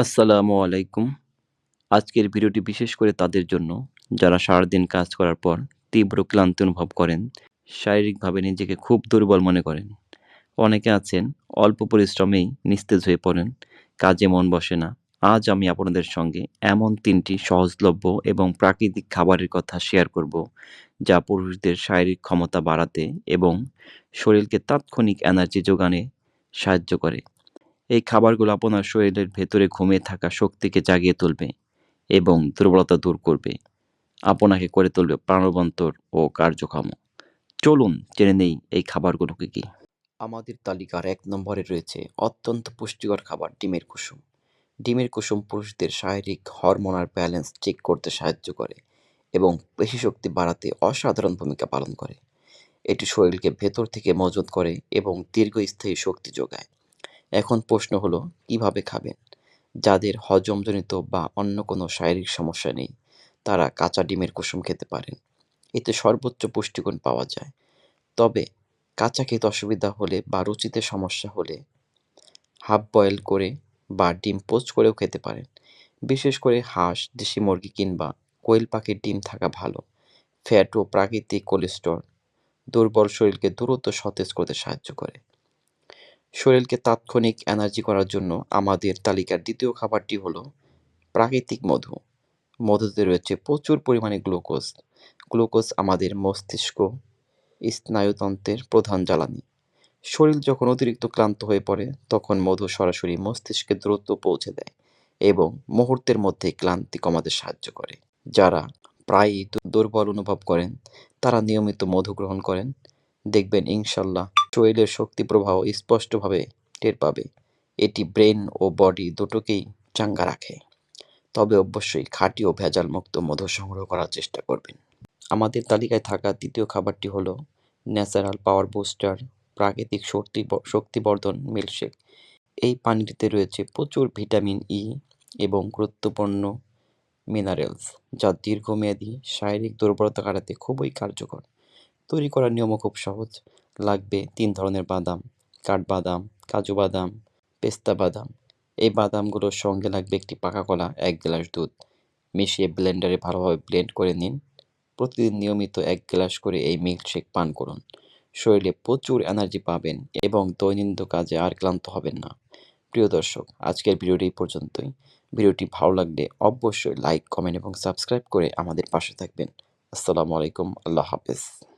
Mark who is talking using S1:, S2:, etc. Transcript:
S1: আসসালামু আলাইকুম। আজকের ভিডিওটি বিশেষ করে তাদের জন্য যারা সারাদিন কাজ করার পর তীব্র ক্লান্তি অনুভব করেন, শারীরিকভাবে নিজেকে খুব দুর্বল মনে করেন। অনেকে আছেন অল্প পরিশ্রমেই নিস্তেজ হয়ে পড়েন, কাজে মন বসে না। আজ আমি আপনাদের সঙ্গে এমন তিনটি সহজলভ্য এবং প্রাকৃতিক খাবারের কথা শেয়ার করব, যা পুরুষদের শারীরিক ক্ষমতা বাড়াতে এবং শরীরকে তাৎক্ষণিক এনার্জি যোগানে সাহায্য করে। এই খাবারগুলো আপনার শরীরের ভেতরে ঘুমিয়ে থাকা শক্তিকে জাগিয়ে তুলবে এবং দুর্বলতা দূর করবে। আপনাকে করে তুলবে প্রাণবন্তর ও কার্যক্ষম। চলুন জেনে নেই এই খাবারগুলো কী।
S2: আমাদের তালিকার এক নম্বরে রয়েছে অত্যন্ত পুষ্টিকর খাবার, ডিমের কুসুম ডিমের কুসুম পুরুষদের শারীরিক হরমোনাল ব্যালেন্স চেক করতে সাহায্য করে এবং পেশিশক্তি বাড়াতে অসাধারণ ভূমিকা পালন করে এটি শরীরকে ভেতর থেকে মজবুত করে এবং দীর্ঘস্থায়ী শক্তি যোগায় এখন প্রশ্ন হলো, কীভাবে খাবেন? যাদের হজমজনিত বা অন্য কোনো শারীরিক সমস্যা নেই, তারা কাঁচা ডিমের কুসুম খেতে পারেন। এতে সর্বোচ্চ পুষ্টিগুণ পাওয়া যায়। তবে কাঁচা খেতে অসুবিধা হলে বা রুচিতে সমস্যা হলে হাফ বয়েল করে বা ডিম পোস্ট করেও খেতে পারেন। বিশেষ করে হাঁস, দেশি মুরগি কিংবা কোয়েল পাখির ডিম থাকা ভালো। ফ্যাট ও প্রাকৃতিক কোলেস্ট্রল দুর্বল শরীরকে দ্রুত সতেজ করতে সাহায্য করে। শরীরকে তাৎক্ষণিক এনার্জি করার জন্য আমাদের তালিকার দ্বিতীয় খাবারটি হলো প্রাকৃতিক মধু। মধুতে রয়েছে প্রচুর পরিমাণে গ্লুকোজ। গ্লুকোজ আমাদের মস্তিষ্ক, স্নায়ুতন্ত্রের প্রধান জ্বালানি। শরীর যখন অতিরিক্ত ক্লান্ত হয়ে পড়ে, তখন মধু সরাসরি মস্তিষ্কে দ্রুত পৌঁছে দেয় এবং মুহূর্তের মধ্যে ক্লান্তি কমাতে সাহায্য করে। যারা প্রায়ই দুর্বল অনুভব করেন, তারা নিয়মিত মধু গ্রহণ করেন। দেখবেন ইনশাল্লাহ শরীরের শক্তি প্রবাহ স্পষ্টভাবে টের পাবে। এটি ব্রেন ও বডি দুটোকেই চাঙ্গা রাখে। তবে অবশ্যই খাঁটি ও ভেজাল মুক্ত মধু সংগ্রহ করার চেষ্টা করবেন। আমাদের তালিকায় থাকা তৃতীয় খাবারটি হলো ন্যাচারাল পাওয়ার বুস্টার, প্রাকৃতিক শক্তি শক্তিবর্ধন মিল্কশেক। এই পানিটিতে রয়েছে প্রচুর ভিটামিন ই এবং গুরুত্বপূর্ণ মিনারেলস, যা দীর্ঘমেয়াদী শারীরিক দুর্বলতা কাটাতে খুবই কার্যকর। তৈরি করার নিয়মও খুব সহজ। লাগবে তিন ধরনের বাদাম, কাঠবাদাম, কাজু বাদাম, পেস্তা বাদাম। এই বাদামগুলোর সঙ্গে লাগবে একটি পাকা কলা, এক গ্লাস দুধ। মিশিয়ে ব্লেন্ডারে ভালোভাবে ব্লেন্ড করে নিন। প্রতিদিন নিয়মিত এক গ্লাস করে এই মিল্কশেক পান করুন। শরীরে প্রচুর এনার্জি পাবেন এবং দৈনন্দিন কাজে আর ক্লান্ত হবেন না। প্রিয় দর্শক, আজকের ভিডিওটি পর্যন্তই। ভিডিওটি ভালো লাগলে অবশ্যই লাইক, কমেন্ট এবং সাবস্ক্রাইব করে আমাদের পাশে থাকবেন। আসসালামু আলাইকুম, আল্লাহ হাফেজ।